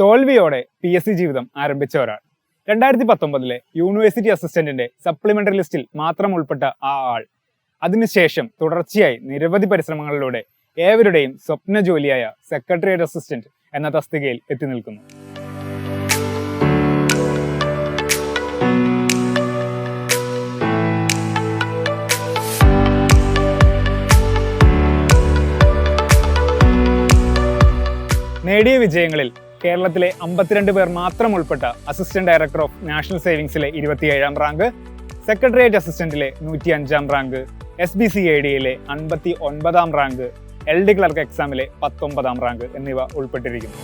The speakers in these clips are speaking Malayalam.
തോൽവിയോടെ പി എസ് സി ജീവിതം ആരംഭിച്ച ഒരാൾ. രണ്ടായിരത്തി പത്തൊമ്പതിലെ യൂണിവേഴ്സിറ്റി അസിസ്റ്റന്റിന്റെ സപ്ലിമെന്ററി ലിസ്റ്റിൽ മാത്രം ഉൾപ്പെട്ട ആ ആൾ. അതിനുശേഷം തുടർച്ചയായി നിരവധി പരിശ്രമങ്ങളിലൂടെ ഏവരുടെയും സ്വപ്ന ജോലിയായ സെക്രട്ടേറിയറ്റ് അസിസ്റ്റന്റ് എന്ന തസ്തികയിൽ എത്തി നിൽക്കുന്നു. നേടിയ വിജയങ്ങളിൽ കേരളത്തിലെ അമ്പത്തിരണ്ട് പേർ മാത്രം ഉൾപ്പെട്ട അസിസ്റ്റന്റ് ഡയറക്ടർ ഓഫ് നാഷണൽ സേവിങ്സിലെ ഇരുപത്തിയേഴാം റാങ്ക് സെക്രട്ടേറിയറ്റ് അസിസ്റ്റന്റിലെ നൂറ്റി അഞ്ചാം rank S B C A ഡിയിലെ അൻപത്തി ഒൻപതാം റാങ്ക് എൽ ഡി ക്ലർക്ക് എക്സാമിലെ പത്തൊമ്പതാം റാങ്ക് എന്നിവ ഉൾപ്പെട്ടിരിക്കുന്നു.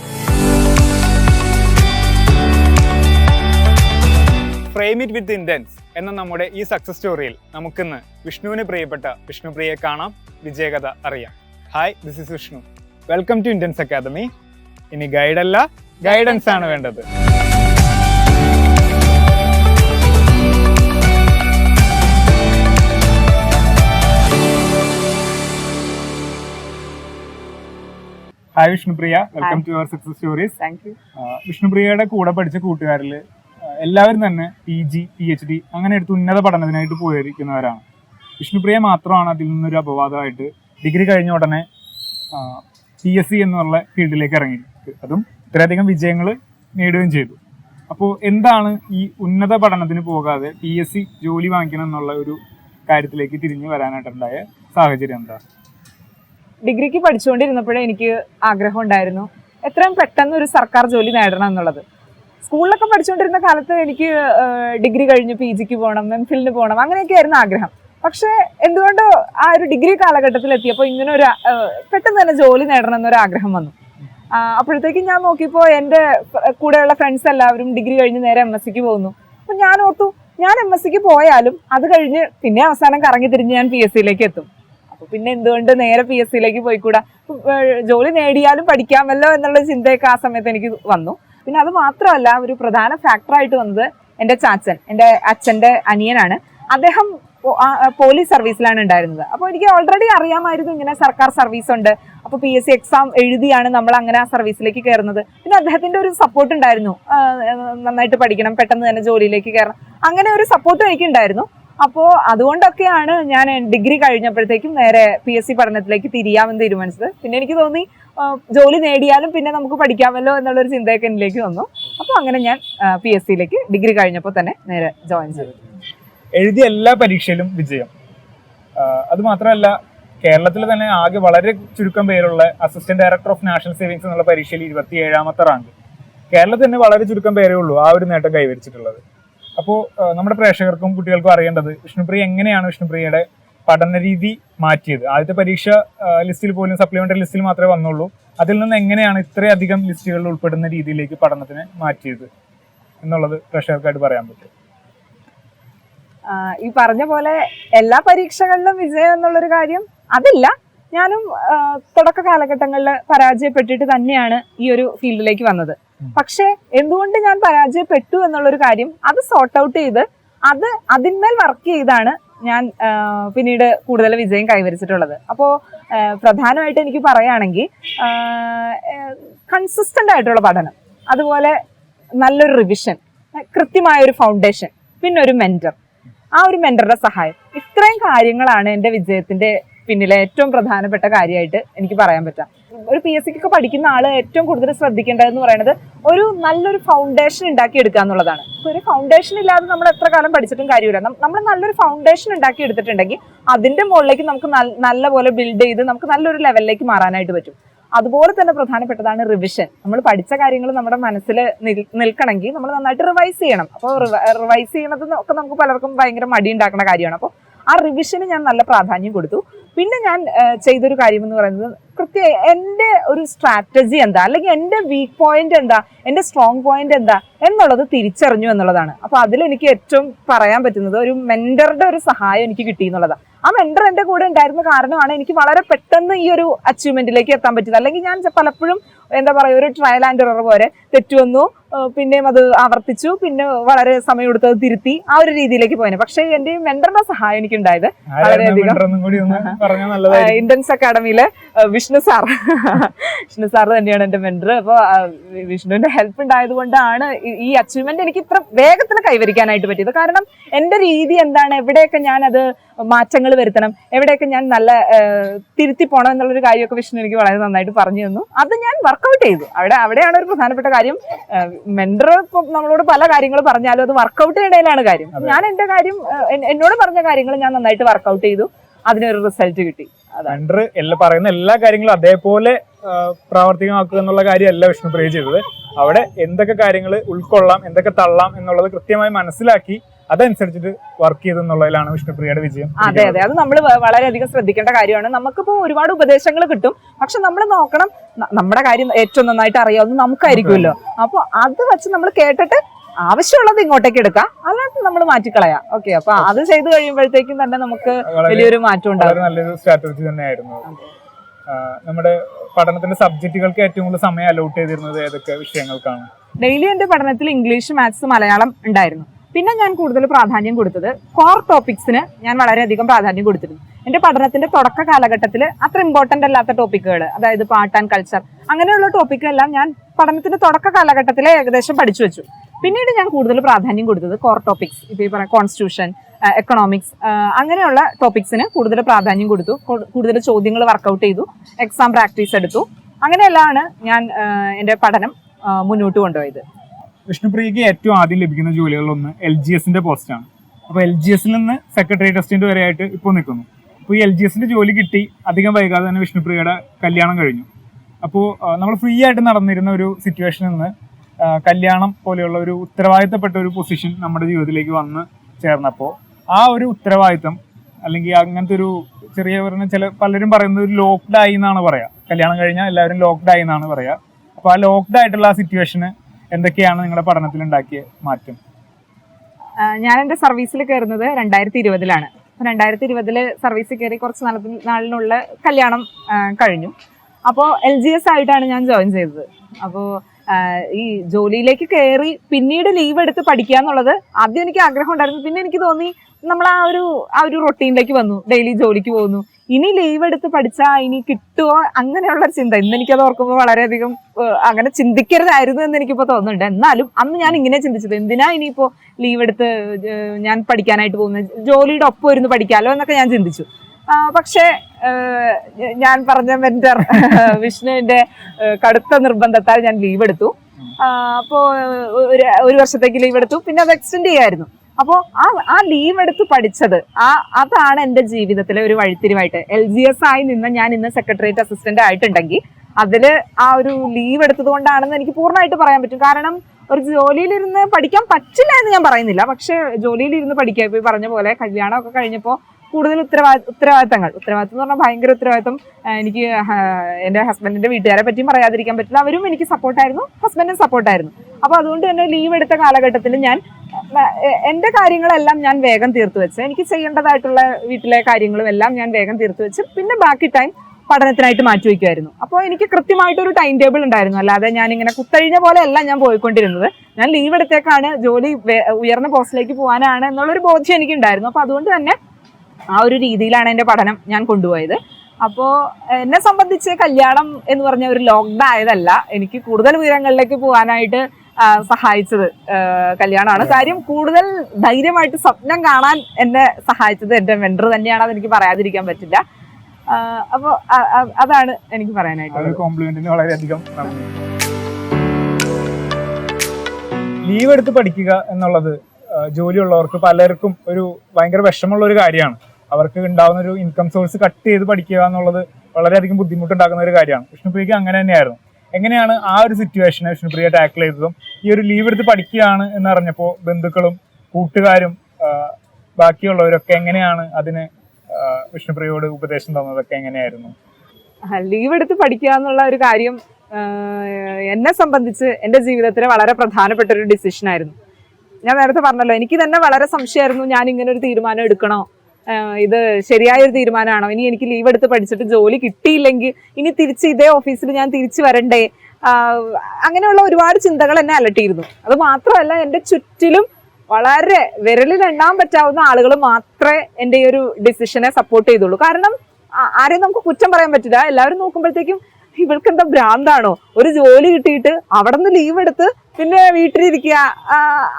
ഫ്രെയിം ഇറ്റ് വിത്ത് ഇന്ത്യൻസ് എന്ന നമ്മുടെ ഈ സക്സസ് സ്റ്റോറിയിൽ നമുക്കിന്ന് വിഷ്ണുവിന് പ്രിയപ്പെട്ട വിഷ്ണുപ്രിയെ കാണാം വിജയകഥ അറിയാം. Hi this is Vishnu welcome to Indians academy ഇനി ഗൈഡല്ല ഗൈഡൻസ് ആണ് വേണ്ടത്. Hi Vishnupriya. Welcome to your success stories thank you വിഷ്ണുപ്രിയയുടെ കൂടെ പഠിച്ച കൂട്ടുകാരിൽ എല്ലാവരും തന്നെ P G P H D അങ്ങനെ എടുത്ത് ഉന്നത പഠനത്തിനായിട്ട് പോയിരിക്കുന്നവരാണ്. വിഷ്ണുപ്രിയ മാത്രമാണ് അതിൽ നിന്നൊരു അപവാദമായിട്ട് ഡിഗ്രി കഴിഞ്ഞ ഉടനെ പി എസ് സി എന്നുള്ള ഫീൽഡിലേക്ക് ഇറങ്ങി അതും ഇത്രയധികം വിജയങ്ങൾ നേടുകയും ചെയ്തു. അപ്പോൾ എന്താണ് ഈ ഉന്നത പഠനത്തിന് പോകാതെ പി എസ് സി ജോലി വാങ്ങിക്കണം എന്നുള്ള ഒരു കാര്യത്തിലേക്ക് തിരിഞ്ഞു വരാനായിട്ടുണ്ടായ സാഹചര്യം എന്താ? ഡിഗ്രിക്ക് പഠിച്ചുകൊണ്ടിരുന്നപ്പോഴേ എനിക്ക് ആഗ്രഹം ഉണ്ടായിരുന്നു. എത്രയും പെട്ടെന്ന് ഒരു സർക്കാർ ജോലി നേടണം എന്നുള്ളത്. സ്കൂളിലൊക്കെ പഠിച്ചുകൊണ്ടിരുന്ന കാലത്ത് എനിക്ക് ഡിഗ്രി കഴിഞ്ഞ് പി ജിക്ക് പോകണം എം ഫിലിന് പോകണം അങ്ങനെയൊക്കെ ആയിരുന്നു ആഗ്രഹം. പക്ഷേ എന്തുകൊണ്ടോ ആ ഒരു ഡിഗ്രി കാലഘട്ടത്തിൽ എത്തിയപ്പോൾ ഇങ്ങനെ ഒരു പെട്ടെന്ന് തന്നെ ജോലി നേടണം എന്നൊരു ആഗ്രഹം വന്നു അപ്പോഴത്തേക്കും ഞാൻ നോക്കിയപ്പോൾ എന്റെ കൂടെയുള്ള ഫ്രണ്ട്സ് എല്ലാവരും ഡിഗ്രി കഴിഞ്ഞ് നേരെ എം എസ് സിക്ക് പോകുന്നു. അപ്പം ഞാൻ ഓർത്തു ഞാൻ എം എസ് സിക്ക് പോയാലും അത് കഴിഞ്ഞ് പിന്നെ അവസാനം കറങ്ങി തിരിഞ്ഞ് ഞാൻ പി എസ് സിയിലേക്ക് എത്തും. അപ്പോൾ പിന്നെ എന്തുകൊണ്ട് നേരെ പി എസ് സിയിലേക്ക് പോയിക്കൂടാ? ജോലി നേടിയാലും പഠിക്കാമല്ലോ എന്നുള്ള ചിന്തയൊക്കെ ആ സമയത്ത് എനിക്ക് വന്നു. പിന്നെ അത് മാത്രമല്ല ഒരു പ്രധാന ഫാക്ടറായിട്ട് വന്നത് എന്റെ ചാച്ചൻ എന്റെ അച്ഛന്റെ അനിയനാണ്. അദ്ദേഹം പോലീസ് സർവീസിലാണ് ഉണ്ടായിരുന്നത്. അപ്പോൾ എനിക്ക് ഓൾറെഡി അറിയാമായിരുന്നു ഇങ്ങനെ സർക്കാർ സർവീസ് ഉണ്ട്. അപ്പോൾ പി എസ് സി എക്സാം എഴുതിയാണ് നമ്മൾ അങ്ങനെ ആ സർവീസിലേക്ക് കയറുന്നത്. പിന്നെ അദ്ദേഹത്തിന്റെ ഒരു സപ്പോർട്ട് ഉണ്ടായിരുന്നു. നന്നായിട്ട് പഠിക്കണം പെട്ടെന്ന് തന്നെ ജോലിയിലേക്ക് കയറണം. അങ്ങനെ ഒരു സപ്പോർട്ടും എനിക്കുണ്ടായിരുന്നു. അപ്പോൾ അതുകൊണ്ടൊക്കെയാണ് ഞാൻ ഡിഗ്രി കഴിഞ്ഞപ്പോഴത്തേക്കും നേരെ പി എസ് സി പഠനത്തിലേക്ക് തിരിയാമെന്ന് തീരുമാനിച്ചത്. പിന്നെ എനിക്ക് തോന്നി ജോലി നേടിയാലും പിന്നെ നമുക്ക് പഠിക്കാമല്ലോ എന്നുള്ളൊരു ചിന്തയൊക്കെ എന്നിലേക്ക് വന്നു. അപ്പോൾ അങ്ങനെ ഞാൻ പി എസ് സിയിലേക്ക് ഡിഗ്രി കഴിഞ്ഞപ്പോൾ തന്നെ നേരെ ജോയിൻ ചെയ്തു. എഴുതിയ എല്ലാ പരീക്ഷയിലും വിജയം. അത് മാത്രമല്ല കേരളത്തിൽ തന്നെ ആകെ വളരെ ചുരുക്കം പേരുള്ള assistant director of national savings എന്നുള്ള പരീക്ഷയിൽ ഇരുപത്തി ഏഴാമത്തെ റാങ്ക് കേരളത്തിൽ തന്നെ വളരെ ചുരുക്കം പേരേ ഉള്ളൂ ആ ഒരു നേട്ടം കൈവരിച്ചിട്ടുള്ളത്. അപ്പോൾ നമ്മുടെ പ്രേക്ഷകർക്കും കുട്ടികൾക്കും അറിയേണ്ടത് വിഷ്ണുപ്രിയ എങ്ങനെയാണ് വിഷ്ണുപ്രിയയുടെ പഠന രീതി മാറ്റിയത്? ആദ്യത്തെ പരീക്ഷ ലിസ്റ്റിൽ പോലും സപ്ലിമെന്ററി ലിസ്റ്റിൽ മാത്രമേ വന്നുള്ളൂ. അതിൽ നിന്ന് എങ്ങനെയാണ് ഇത്രയധികം ലിസ്റ്റുകളിൽ ഉൾപ്പെടുന്ന രീതിയിലേക്ക് പഠനത്തിന് മാറ്റിയത് എന്നുള്ളത് പ്രേക്ഷകർക്കായിട്ട് പറയാൻ പറ്റും. ഈ പറഞ്ഞ പോലെ എല്ലാ പരീക്ഷകളിലും വിജയം എന്നുള്ളൊരു കാര്യം അതില്ല. ഞാനും തുടക്ക കാലഘട്ടങ്ങളിൽ പരാജയപ്പെട്ടിട്ട് തന്നെയാണ് ഈ ഒരു ഫീൽഡിലേക്ക് വന്നത്. പക്ഷേ എന്തുകൊണ്ട് ഞാൻ പരാജയപ്പെട്ടു എന്നുള്ളൊരു കാര്യം അത് സോർട്ട് ഔട്ട് ചെയ്ത് അത് അതിന്മേൽ വർക്ക് ചെയ്താണ് ഞാൻ പിന്നീട് കൂടുതൽ വിജയം കൈവരിച്ചിട്ടുള്ളത്. അപ്പോൾ പ്രധാനമായിട്ട് എനിക്ക് പറയുകയാണെങ്കിൽ കൺസിസ്റ്റന്റ് ആയിട്ടുള്ള പഠനം അതുപോലെ നല്ലൊരു റിവിഷൻ കൃത്യമായ ഒരു ഫൗണ്ടേഷൻ പിന്നെ ഒരു മെന്റർ ആ ഒരു മെന്ററുടെ സഹായം. ഇത്രയും കാര്യങ്ങളാണ് എന്റെ വിജയത്തിന്റെ പിന്നിലെ ഏറ്റവും പ്രധാനപ്പെട്ട കാര്യമായിട്ട് എനിക്ക് പറയാൻ പറ്റാം. ഒരു പി എസ് സിക്കൊക്കെ പഠിക്കുന്ന ആൾ ഏറ്റവും കൂടുതൽ ശ്രദ്ധിക്കേണ്ടതെന്ന് പറയുന്നത് ഒരു നല്ലൊരു ഫൗണ്ടേഷൻ ഉണ്ടാക്കി എടുക്കുക എന്നുള്ളതാണ് ഒരു ഫൗണ്ടേഷൻ ഇല്ലാതെ നമ്മൾ എത്ര കാലം പഠിച്ചിട്ടും കാര്യമില്ല. നമ്മൾ നല്ലൊരു ഫൗണ്ടേഷൻ ഉണ്ടാക്കി എടുത്തിട്ടുണ്ടെങ്കിൽ അതിന്റെ മുകളിലേക്ക് നമുക്ക് നല്ല പോലെ ബിൽഡ് ചെയ്ത് നമുക്ക് നല്ലൊരു ലെവലിലേക്ക് മാറാനായിട്ട് പറ്റും. അതുപോലെ തന്നെ പ്രധാനപ്പെട്ടതാണ് റിവിഷൻ നമ്മൾ പഠിച്ച കാര്യങ്ങൾ നമ്മുടെ മനസ്സിൽ നിൽക്കണമെങ്കിൽ നമ്മൾ നന്നായിട്ട് റിവൈസ് ചെയ്യണം. അപ്പോൾ റിവൈസ് ചെയ്യണത് ഒക്കെ നമുക്ക് പലർക്കും ഭയങ്കര മടി ഉണ്ടാക്കുന്ന കാര്യമാണ്. അപ്പോൾ ആ റിവിഷന് ഞാൻ നല്ല പ്രാധാന്യം കൊടുത്തു. പിന്നെ ഞാൻ ചെയ്തൊരു കാര്യം എന്ന് പറയുന്നത് കൃത്യ എന്റെ ഒരു സ്ട്രാറ്റജി എന്താ? അല്ലെങ്കിൽ എന്റെ വീക്ക് പോയിന്റ് എന്താ? എന്റെ സ്ട്രോങ് പോയിന്റ് എന്താ? എന്നുള്ളത് തിരിച്ചറിഞ്ഞു എന്നുള്ളതാണ്. അപ്പോൾ അതിൽ എനിക്ക് ഏറ്റവും പറയാൻ പറ്റുന്നത് ഒരു മെന്ററുടെ ഒരു സഹായം എനിക്ക് കിട്ടി എന്നുള്ളതാണ്. ആ മെൻഡർ എന്റെ കൂടെ ഉണ്ടായിരുന്ന കാരണമാണ് എനിക്ക് വളരെ പെട്ടെന്ന് ഈ ഒരു അച്ചീവ്മെന്റിലേക്ക് എത്താൻ പറ്റിയത്. അല്ലെങ്കിൽ ഞാൻ പലപ്പോഴും എന്താ പറയുക ഒരു ട്രയൽ ആൻഡ് എറർ പോലെ തെറ്റുവന്നു വന്നു. പിന്നെയും അത് ആവർത്തിച്ചു. പിന്നെ വളരെ സമയം എടുത്തത് തിരുത്തി ആ ഒരു രീതിയിലേക്ക് പോയത് പക്ഷേ എന്റെ മെന്ററിന്റെ സഹായം എനിക്ക് ഉണ്ടായത് ആരായിരുന്നു വളരെയധികം. ഇന്ത്യൻസ് അക്കാഡമിയിലെ വിഷ്ണു സാർ. വിഷ്ണു സാർ തന്നെയാണ് എന്റെ മെന്റർ അപ്പോൾ വിഷ്ണുവിന്റെ ഹെൽപ്പ് ഉണ്ടായത് കൊണ്ടാണ് ഈ- അച്ചീവ്മെന്റ് എനിക്ക് ഇത്ര വേഗത്തിൽ കൈവരിക്കാനായിട്ട് പറ്റിയത്. കാരണം എന്റെ രീതി എന്താണ്? എവിടെയൊക്കെ ഞാൻ അത് മാറ്റങ്ങൾ വരുത്തണം? എവിടെയൊക്കെ ഞാൻ നല്ല തിരുത്തി പോകണം എന്നുള്ളൊരു കാര്യമൊക്കെ വിഷ്ണു എനിക്ക് വളരെ നന്നായിട്ട് പറഞ്ഞു തന്നു. അത് ഞാൻ വർക്കൗട്ട് ചെയ്തു. അവിടെ അവിടെയാണ് ഒരു പ്രധാനപ്പെട്ട കാര്യം. മെൻഡർ നമ്മളോട് പല കാര്യങ്ങൾ പറഞ്ഞാലും അത് വർക്കൗട്ട് ചെയ്യണേലാണ് കാര്യം. ഞാൻ എന്റെ കാര്യം എന്നോട് പറഞ്ഞ കാര്യങ്ങൾ ഞാൻ നന്നായിട്ട് വർക്കൗട്ട് ചെയ്തു. അതിനൊരു റിസൾട്ട് കിട്ടി. മെൻഡർ എല്ലാ പറയുന്ന എല്ലാ കാര്യങ്ങളും അതേപോലെ പ്രാവർത്തികമാക്കുക എന്നുള്ള കാര്യമല്ല വിഷ്ണുപ്രിയ ചെയ്തത്. അവിടെ എന്തൊക്കെ കാര്യങ്ങൾ ഉൾക്കൊള്ളാം എന്തൊക്കെ തള്ളാം എന്നുള്ളത് കൃത്യമായി മനസ്സിലാക്കി അതനുസരിച്ചിട്ട് വർക്ക് ചെയ്തു എന്നുള്ളതിലാണ് വിഷ്ണുപ്രിയയുടെ വിജയം. അതെ അതെ. അത് നമ്മൾ വളരെയധികം ശ്രദ്ധിക്കേണ്ട കാര്യമാണ്. നമുക്കിപ്പോ ഒരുപാട് ഉപദേശങ്ങൾ കിട്ടും. പക്ഷെ നമ്മൾ നോക്കണം നമ്മുടെ കാര്യം ഏറ്റവും നന്നായിട്ട് അറിയാവുന്ന നമുക്കായിരിക്കുമല്ലോ. അപ്പൊ അത് വെച്ച് നമ്മൾ കേട്ടിട്ട് ആവശ്യമുള്ളത് ഇങ്ങോട്ടേക്ക് എടുക്കാം. അല്ലാണ്ട് നമ്മൾ മാറ്റിക്കളയാ. ഓക്കെ അപ്പൊ അത് ചെയ്തു കഴിയുമ്പോഴത്തേക്കും തന്നെ നമുക്ക് വലിയൊരു മാറ്റം ഉണ്ടാകും നല്ലൊരു സ്ട്രാറ്റജി തന്നെയായിരുന്നു. നമ്മുടെ പഠനത്തിന്റെ സബ്ജക്റ്റുകൾക്ക് ഏറ്റവും കൂടുതൽ സമയം അലോട്ട് ചെയ്തിരുന്നത് ഏതൊക്കെ വിഷയങ്ങൾക്കാണ്? ഡെയിലി എന്റെ പഠനത്തിൽ ഇംഗ്ലീഷ് മാത്സ് മലയാളം ഉണ്ടായിരുന്നു. പിന്നെ ഞാൻ കൂടുതൽ പ്രാധാന്യം കൊടുത്തത് കോർ ടോപ്പിക്സിന് ഞാൻ വളരെയധികം പ്രാധാന്യം കൊടുത്തിരുന്നു. എന്റെ പഠനത്തിന്റെ തുടക്ക കാലഘട്ടത്തിൽ അത്ര ഇമ്പോർട്ടന്റ് അല്ലാത്ത ടോപ്പിക്കുകൾ അതായത് പാർട്ട് ആൻഡ് കൾച്ചർ അങ്ങനെയുള്ള ടോപ്പിക്കുകളെല്ലാം ഞാൻ പഠനത്തിന്റെ തുടക്ക കാലഘട്ടത്തിൽ ഏകദേശം പഠിച്ചു വെച്ചു. പിന്നീട് ഞാൻ കൂടുതൽ പ്രാധാന്യം കൊടുത്തത് കോർ ടോപ്പിക്സ് ഇപ്പോൾ ഈ പറഞ്ഞ കോൺസ്റ്റിറ്റ്യൂഷൻ എക്കണോമിക്സ് അങ്ങനെയുള്ള ടോപ്പിക്സിന് കൂടുതൽ പ്രാധാന്യം കൊടുത്തു. കൂടുതൽ ചോദ്യങ്ങൾ വർക്കൗട്ട് ചെയ്തു എക്സാം പ്രാക്ടീസ് എടുത്തു. അങ്ങനെയെല്ലാമാണ് ഞാൻ എന്റെ പഠനം മുന്നോട്ട് കൊണ്ടുപോയത്. വിഷ്ണുപ്രിയക്ക് ഏറ്റവും ആദ്യം ലഭിക്കുന്ന ജോലികളിലൊന്ന് എൽ ജി എസിന്റെ പോസ്റ്റാണ് അപ്പോൾ എൽ ജി എസിൽ നിന്ന് സെക്രട്ടറി അസിസ്റ്റന്റ് വരെയായിട്ട് ഇപ്പോൾ നിൽക്കുന്നു അപ്പോൾ ഈ എൽ ജി എസിന്റെ ജോലി കിട്ടി അധികം വൈകാതെ തന്നെ വിഷ്ണുപ്രിയയുടെ കല്യാണം കഴിഞ്ഞു. അപ്പോൾ നമ്മൾ ഫ്രീ ആയിട്ട് നടന്നിരുന്ന ഒരു സിറ്റുവേഷനിൽ നിന്ന് കല്യാണം പോലെയുള്ള ഒരു ഉത്തരവാദിത്തപ്പെട്ട ഒരു പൊസിഷൻ നമ്മുടെ ജീവിതത്തിലേക്ക് വന്ന് ചേർന്നപ്പോൾ ആ ഒരു ഉത്തരവാദിത്തം അല്ലെങ്കിൽ അങ്ങനത്തെ ഒരു ചെറിയ പറഞ്ഞ ചില പലരും പറയുന്നത് ഒരു ലോക്ക്ഡ് ആയി എന്നാണ് പറയാ. കല്യാണം കഴിഞ്ഞാൽ എല്ലാവരും ലോക്ക്ഡ് ആയി എന്നാണ് പറയാ. അപ്പൊ ആ ലോക്ക്ഡ് ആയിട്ടുള്ള ആ സിറ്റുവേഷന് എന്തൊക്കെയാണ് നിങ്ങളുടെ പഠനത്തിൽ ഉണ്ടാക്കിയ മാറ്റം? ഞാൻ എന്റെ സർവീസിൽ കയറുന്നത് രണ്ടായിരത്തി ഇരുപതിലാണ് രണ്ടായിരത്തി ഇരുപതിൽ സർവീസിൽ കയറി കുറച്ച് നാളത്തിൽ നാളിനുള്ള കല്യാണം കഴിഞ്ഞു. അപ്പോൾ എൽ ജി എസ് ആയിട്ടാണ് ഞാൻ ജോയിൻ ചെയ്തത്. അപ്പോൾ ഈ ജോലിയിലേക്ക് കയറി പിന്നീട് ലീവ് എടുത്ത് പഠിക്കുക എന്നുള്ളത് ആദ്യം എനിക്ക് ആഗ്രഹം ഉണ്ടായിരുന്നു. പിന്നെ എനിക്ക് തോന്നി നമ്മൾ ആ ഒരു ആ ഒരു റൊട്ടീനിലേക്ക് വന്നു. ഡെയിലി ജോലിക്ക് പോകുന്നു. ഇനി ലീവ് എടുത്ത് പഠിച്ചാൽ ഇനി കിട്ടുമോ അങ്ങനെയുള്ള ഒരു ചിന്ത. ഇന്ന് എനിക്കത് ഓർക്കുമ്പോൾ വളരെയധികം അങ്ങനെ ചിന്തിക്കരുതായിരുന്നു എന്ന് എനിക്കിപ്പോൾ തോന്നുന്നുണ്ട്. എന്നാലും അന്ന് ഞാൻ ഇങ്ങനെ ചിന്തിച്ചത്. എന്തിനാ ഇനിയിപ്പോൾ ലീവ് എടുത്ത് ഞാൻ പഠിക്കാനായിട്ട് പോകുന്നത് ജോലിയുടെ ഒപ്പം ഇരുന്ന് പഠിക്കാമല്ലോ എന്നൊക്കെ ഞാൻ ചിന്തിച്ചു. പക്ഷേ ഞാൻ പറഞ്ഞ മെന്റർ വിഷ്ണുവിന്റെ കടുത്ത നിർബന്ധത്താൽ ഞാൻ ലീവ് എടുത്തു. അപ്പോൾ ഒരു ഒരു വർഷത്തേക്ക് ലീവ് എടുത്തു. പിന്നെ അത് എക്സ്റ്റെൻഡ് ചെയ്യായിരുന്നു. അപ്പോൾ ആ ആ ലീവ് എടുത്ത് പഠിച്ചത് ആ അതാണ് എന്റെ ജീവിതത്തിലെ ഒരു വഴിത്തിരിവായിട്ട്. എൽ ജി എസ് ആയി നിന്ന് ഞാൻ ഇന്ന് സെക്രട്ടേറിയറ്റ് അസിസ്റ്റന്റ് ആയിട്ടുണ്ടെങ്കിൽ അതിൽ ആ ഒരു ലീവ് എടുത്തത് കൊണ്ടാണെന്ന് എനിക്ക് പൂർണമായിട്ട് പറയാൻ പറ്റും. കാരണം ഒരു ജോലിയിലിരുന്ന് പഠിക്കാൻ പറ്റില്ല എന്ന് ഞാൻ പറയുന്നില്ല. പക്ഷെ ജോലിയിലിരുന്ന് പഠിക്കുക ഇപ്പോൾ പറഞ്ഞ പോലെ കല്യാണമൊക്കെ കഴിഞ്ഞപ്പോൾ കൂടുതൽ ഉത്തരവാദ ഉത്തരവാദിത്തങ്ങൾ. ഉത്തരവാദിത്തം എന്ന് പറഞ്ഞാൽ ഭയങ്കര ഉത്തരവാദിത്തം. എനിക്ക് എന്റെ ഹസ്ബൻഡിന്റെ വീട്ടുകാരെ പറ്റിയും പറയാതിരിക്കാൻ പറ്റില്ല. അവരും എനിക്ക് സപ്പോർട്ടായിരുന്നു ഹസ്ബൻഡും സപ്പോർട്ടായിരുന്നു അപ്പോൾ അതുകൊണ്ട് തന്നെ ലീവ് എടുത്ത കാലഘട്ടത്തിൽ ഞാൻ എന്റെ കാര്യങ്ങളെല്ലാം ഞാൻ വേഗം തീർത്തു വെച്ച് എനിക്ക് ചെയ്യേണ്ടതായിട്ടുള്ള വീട്ടിലെ കാര്യങ്ങളും എല്ലാം ഞാൻ വേഗം തീർത്തു വെച്ച് പിന്നെ ബാക്കി ടൈം പഠനത്തിനായിട്ട് മാറ്റി വയ്ക്കുമായിരുന്നു അപ്പോൾ എനിക്ക് കൃത്യമായിട്ടൊരു ടൈം ടേബിൾ ഉണ്ടായിരുന്നു. അല്ലാതെ ഞാൻ ഇങ്ങനെ കുത്തഴിഞ്ഞ പോലെയല്ല ഞാൻ പോയിക്കൊണ്ടിരുന്നത്. ഞാൻ ലീവ് എടുത്തേക്കാണ് ജോലി ഉയർന്ന പോസ്റ്റിലേക്ക് പോകാനാണ് എന്നുള്ളൊരു ബോധ്യം എനിക്ക് ഉണ്ടായിരുന്നു അപ്പോൾ അതുകൊണ്ട് തന്നെ ആ ഒരു രീതിയിലാണ് എന്റെ പഠനം ഞാൻ കൊണ്ടുപോയത്. അപ്പോൾ എന്നെ സംബന്ധിച്ച് കല്യാണം എന്ന് പറഞ്ഞ ഒരു ലോക്ക്ഡ് ആയതല്ല. എനിക്ക് കൂടുതൽ ഉയരങ്ങളിലേക്ക് പോകാനായിട്ട് സഹായിച്ചത് കല്യാണമാണ്. കാര്യം കൂടുതൽ ധൈര്യമായിട്ട് സ്വപ്നം കാണാൻ എന്നെ സഹായിച്ചത് എന്റെ മെന്റർ തന്നെയാണ് അതെനിക്ക് പറയാതിരിക്കാൻ പറ്റില്ല. അപ്പോൾ അതാണ് എനിക്ക് പറയാനായിട്ട് കോംപ്ലിമെന്റിന് വളരെയധികം ലീവ് എടുത്ത് പഠിക്കുക എന്നുള്ളത് ജോലിയുള്ളവർക്ക് പലർക്കും ഒരു ഭയങ്കര വിഷമമുള്ള ഒരു കാര്യമാണ്. അവർക്ക് ഉണ്ടാവുന്ന ഒരു ഇൻകം സോഴ്സ് കട്ട് ചെയ്ത് പഠിക്കുക എന്നുള്ളത് വളരെയധികം ബുദ്ധിമുട്ടുണ്ടാക്കുന്ന ഒരു കാര്യമാണ്. വിഷ്ണുപ്രിയക്ക് അങ്ങനെ തന്നെയായിരുന്നു. എങ്ങനെയാണ് ആ ഒരു സിറ്റുവേഷനെ വിഷ്ണുപ്രിയ ടാക്കിൾ ചെയ്തതും ഈ ഒരു ലീവ് എടുത്ത് പഠിക്കുകയാണ് എന്ന് അറിഞ്ഞപ്പോൾ ബന്ധുക്കളും കൂട്ടുകാരും ബാക്കിയുള്ളവരൊക്കെ എങ്ങനെയാണ് അതിന് വിഷ്ണുപ്രിയയോട് ഉപദേശം തന്നതൊക്കെ എങ്ങനെയായിരുന്നു? ലീവ് എടുത്ത് പഠിക്കുക എന്നുള്ള ഒരു കാര്യം എന്നെ സംബന്ധിച്ച് എന്റെ ജീവിതത്തിലെ വളരെ പ്രധാനപ്പെട്ട ഒരു ഡിസിഷനായിരുന്നു ഞാൻ നേരത്തെ പറഞ്ഞല്ലോ എനിക്ക് തന്നെ വളരെ സംശയമായിരുന്നു ഞാൻ ഇങ്ങനെ ഒരു തീരുമാനം എടുക്കണോ? ഇത് ശരിയായ ഒരു തീരുമാനമാണോ? ഇനി എനിക്ക് ലീവ് എടുത്ത് പഠിച്ചിട്ട് ജോലി കിട്ടിയില്ലെങ്കിൽ ഇനി തിരിച്ച് ഇതേ ഓഫീസിൽ ഞാൻ തിരിച്ചു വരണ്ടേ? അങ്ങനെയുള്ള ഒരുപാട് ചിന്തകൾ എന്നെ അലട്ടിയിരുന്നു. അത് മാത്രമല്ല എന്റെ ചുറ്റിലും വളരെ വിരലിൽ എണ്ണാൻ പറ്റാവുന്ന ആളുകൾ മാത്രമേ എന്റെ ഈ ഒരു ഡിസിഷനെ സപ്പോർട്ട് ചെയ്തുള്ളൂ. കാരണം ആരെയും നമുക്ക് കുറ്റം പറയാൻ പറ്റില്ല. എല്ലാവരും നോക്കുമ്പോഴത്തേക്കും ഇവൾക്ക് എന്താ ഭ്രാന്താണോ? ഒരു ജോലി കിട്ടിയിട്ട് അവിടെ നിന്ന് ലീവ് എടുത്ത് പിന്നെ വീട്ടിലിരിക്കുക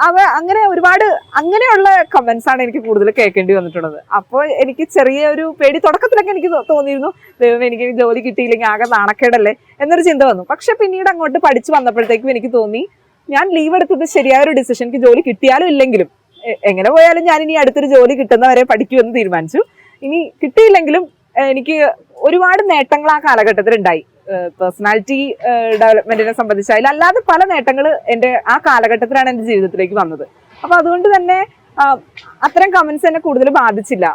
അവ അങ്ങനെ ഒരുപാട് അങ്ങനെയുള്ള കമൻസ് ആണ് എനിക്ക് കൂടുതൽ കേൾക്കേണ്ടി വന്നിട്ടുള്ളത്. അപ്പോൾ എനിക്ക് ചെറിയ ഒരു പേടി തുടക്കത്തിലൊക്കെ എനിക്ക് തോന്നിയിരുന്നു ദൈവം എനിക്ക് ജോലി കിട്ടിയില്ലെങ്കിൽ ആകെ നാണക്കേടല്ലേ എന്നൊരു ചിന്ത വന്നു. പക്ഷെ പിന്നീട് അങ്ങോട്ട് പഠിച്ചു വന്നപ്പോഴത്തേക്കും എനിക്ക് തോന്നി ഞാൻ ലീവ് എടുത്തത് ശരിയായ ഒരു ഡിസിഷൻ എനിക്ക് ജോലി കിട്ടിയാലും ഇല്ലെങ്കിലും എങ്ങനെ പോയാലും ഞാൻ ഇനി അടുത്തൊരു ജോലി കിട്ടുന്നവരെ പഠിക്കുമെന്ന് തീരുമാനിച്ചു. ഇനി കിട്ടിയില്ലെങ്കിലും എനിക്ക് ഒരുപാട് നേട്ടങ്ങൾ ആ കാലഘട്ടത്തിൽ ഉണ്ടായി പേഴ്സണാലിറ്റി ഡെവലപ്മെന്റിനെ സംബന്ധിച്ചായാലും അല്ലാതെ പല നേട്ടങ്ങൾ എന്റെ ആ കാലഘട്ടത്തിലാണ് എന്റെ ജീവിതത്തിലേക്ക് വന്നത്. അപ്പൊ അതുകൊണ്ട് തന്നെ അത്തരം കമന്റ്സ് എന്നെ കൂടുതൽ ബാധിച്ചില്ല.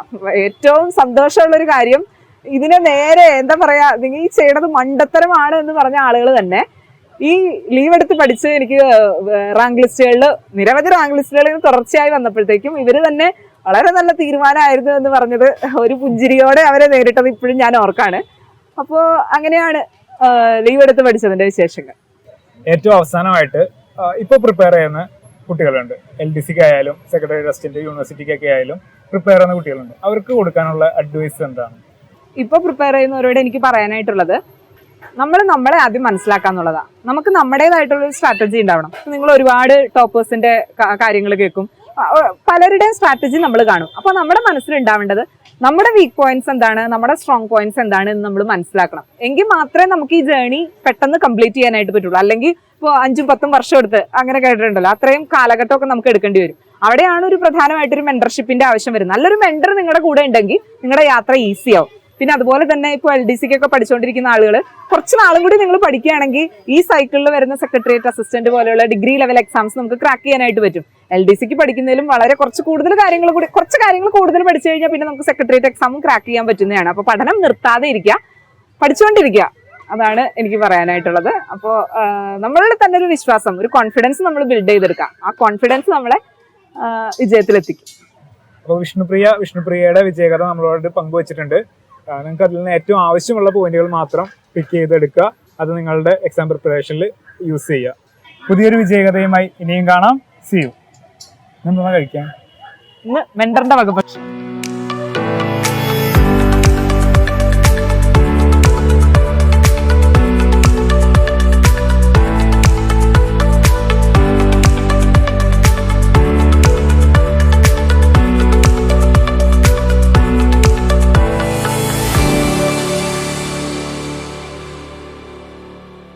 ഏറ്റവും സന്തോഷമുള്ള ഒരു കാര്യം ഇതിനെ നേരെ എന്താ പറയാ നിങ്ങൾ ഈ ചെയ്യണത് മണ്ടത്തരമാണ് എന്ന് പറഞ്ഞ ആളുകൾ തന്നെ ഈ ലീവ് എടുത്ത് പഠിച്ച് എനിക്ക് റാങ്ക് ലിസ്റ്റുകളിൽ നിരവധി റാങ്ക് ലിസ്റ്റുകളിൽ തുടർച്ചയായി വന്നപ്പോഴത്തേക്കും ഇവർ തന്നെ വളരെ നല്ല തീരുമാനമായിരുന്നു എന്ന് പറഞ്ഞത് ഒരു പുഞ്ചിരിയോടെ അവരെ നേരിട്ടത് ഇപ്പോഴും ഞാൻ ഓർക്കാണ്. അപ്പോൾ അങ്ങനെയാണ്. ലീവ് എടുത്ത് പഠിച്ചതിന്റെ വിശേഷങ്ങൾ. ഏറ്റവും അവസാനമായിട്ട് ആ, ഇപ്പൊ പ്രിപ്പയർ ചെയ്യുന്ന കുട്ടികളുണ്ട്. എൽ ഡി സിക്ക് ആയാലും സെക്രട്ടറി അസിസ്റ്റന്റ് യൂണിവേഴ്സിറ്റിക്കൊക്കെ ആയാലും പ്രിപ്പയർ ചെയ്യുന്ന കുട്ടികളുണ്ട്. അവർക്ക് കൊടുക്കാനുള്ള അഡ്വൈസ് എന്താണ്? ഇപ്പൊ പ്രിപ്പയർ ചെയ്യുന്നവരോട് എനിക്ക് പറയാനായിട്ടുള്ളത് നമ്മൾ നമ്മളെ ആദ്യം മനസ്സിലാക്കാന്നുള്ളതാണ് നമുക്ക് നമ്മുടേതായിട്ടുള്ള ഒരു സ്ട്രാറ്റജി ഉണ്ടാവണം നിങ്ങൾ ഒരുപാട് ടോപ്പേഴ്സിന്റെ കാര്യങ്ങൾ കേൾക്കും. പലരുടെയും സ്ട്രാറ്റജി നമ്മൾ കാണും. അപ്പോൾ നമ്മുടെ മനസ്സിൽ ഉണ്ടാവേണ്ടത് നമ്മുടെ വീക്ക് പോയിന്റ്സ് എന്താണ് നമ്മുടെ സ്ട്രോങ് പോയിന്റ്സ് എന്താണ് എന്ന് നമ്മൾ മനസ്സിലാക്കണം. എങ്കിൽ മാത്രമേ നമുക്ക് ഈ ജേണി പെട്ടെന്ന് കംപ്ലീറ്റ് ചെയ്യാനായിട്ട് പറ്റുള്ളൂ. അല്ലെങ്കിൽ ഇപ്പോൾ അഞ്ചും പത്തും വർഷം എടുത്ത് അങ്ങനെ കേട്ടിട്ടുണ്ടല്ലോ. അത്രയും കാലഘട്ടമൊക്കെ നമുക്ക് എടുക്കേണ്ടി വരും. അവിടെയാണ് ഒരു പ്രധാനമായിട്ടൊരു മെന്റർഷിപ്പിന്റെ ആവശ്യം വരുന്നത്. നല്ലൊരു മെന്റർ നിങ്ങളുടെ കൂടെ ഉണ്ടെങ്കിൽ നിങ്ങളുടെ യാത്ര ഈസി ആവും. പിന്നെ അതുപോലെ തന്നെ ഇപ്പോൾ എൽ ഡി സിക്ക് ഒക്കെ പഠിച്ചുകൊണ്ടിരിക്കുന്ന ആളുകൾ കുറച്ച് നാളും കൂടി നിങ്ങൾ പഠിക്കുകയാണെങ്കിൽ ഈ സൈക്കിളിൽ വരുന്ന സെക്രട്ടേറിയറ്റ് അസിസ്റ്റന്റ് പോലെയുള്ള ഡിഗ്രി ലെവൽ എക്സാംസ് നമുക്ക് ക്രാക്ക് ചെയ്യാനായിട്ട് പറ്റും. എൽ ഡി സിക്ക് പഠിക്കുന്നതിലും വളരെ കുറച്ച് കൂടുതൽ കാര്യങ്ങൾ കൂടി കുറച്ച് കാര്യങ്ങൾ കൂടുതൽ പഠിച്ചു കഴിഞ്ഞാൽ പിന്നെ നമുക്ക് സെക്രട്ടേറിയറ്റ് എക്സാമും ക്രാക്ക് ചെയ്യാൻ പറ്റുന്നതാണ്. അപ്പോൾ പഠനം നിർത്താതെ ഇരിക്കുക പഠിച്ചുകൊണ്ടിരിക്കുക അതാണ് എനിക്ക് പറയാനായിട്ടുള്ളത്. അപ്പോൾ നമ്മളുടെ തന്നെ ഒരു വിശ്വാസം ഒരു കോൺഫിഡൻസ് നമ്മൾ ബിൽഡ് ചെയ്തെടുക്കാം. ആ കോൺഫിഡൻസ് നമ്മളെ വിജയത്തിലെത്തിക്കും. അപ്പോൾ വിഷ്ണുപ്രിയ വിഷ്ണുപ്രിയയുടെ വിജയകഥ നമ്മളോട് പങ്കുവച്ചിട്ടുണ്ട്. നിങ്ങൾക്ക് അതിൽ നിന്ന് ഏറ്റവും ആവശ്യമുള്ള പോയിന്റുകൾ മാത്രം പിക്ക് ചെയ്തെടുക്കുക. അത് നിങ്ങളുടെ എക്സാം പ്രിപ്പറേഷനിൽ യൂസ് ചെയ്യുക. പുതിയൊരു വിജയകഥയുമായി ഇനിയും കാണാം. സി യു ഇന്ന് കഴിക്കാം ഇന്ന് മെന്ററിന്റെ വകപക്ഷം